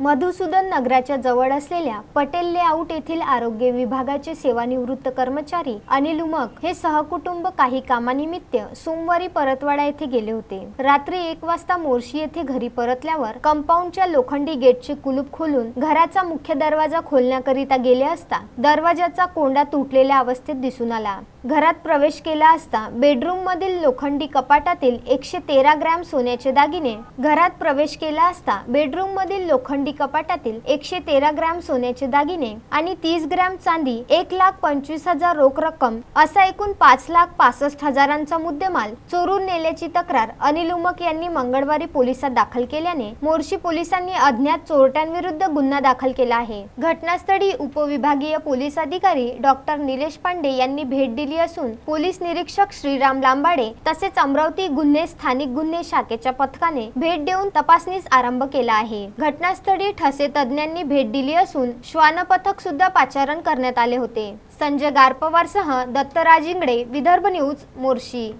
मधुसूदन नगराच्या जवळ असलेल्या पटेल लेआउट येथील आरोग्य विभागाचे सेवानिवृत्त कर्मचारी अनिल उमक हे सहकुटुंब काही कामानिमित्त सोमवारी परतवाडा येथे गेले होते. रात्री एक वाजता मोर्शी येथे घरी परतल्यावर कंपाऊंडच्या लोखंडी गेटचे कुलूप खोलून घराचा मुख्य दरवाजा खोलण्याकरिता गेले असता दरवाजाचा कोंडा तुटलेल्या अवस्थेत दिसून आला. घरात प्रवेश केला असता बेडरूममधील लोखंडी कपाटातील एकशे तेरा ग्रॅम सोन्याचे दागिने घरात प्रवेश केला असता बेडरूममधील लोखंडी कपाटातील एकशे तेरा ग्रॅम सोन्याचे दागिने आणि तीस ग्रॅम चांदी एक लाख पंचवीस हजार रोख रक्कम असा एकूण पाच लाख पासष्ट हजारांचा मुद्देमाल चोरून नेल्याची तक्रार अनिल उमक यांनी मंगळवारी पोलिसात दाखल केल्याने मोर्शी पोलिसांनी अज्ञात चोरट्यांविरुद्ध गुन्हा दाखल केला आहे. घटनास्थळी उपविभागीय पोलीस अधिकारी डॉक्टर निलेश पांडे यांनी भेट दिली असून पोलीस निरीक्षक श्रीराम लांबाडे तसेच अमरावती गुन्हे स्थानिक गुन्हे शाखेच्या पथकाने भेट देऊन तपासणीस आरंभ केला आहे. घटनास्थळी ठसे तज्ज्ञांनी भेट दिली असून श्वान पथक सुद्धा पाचारण करण्यात आले होते. संजय गारपवारसह दत्तराज इंगडे विदर्भ न्यूज मोर्शी.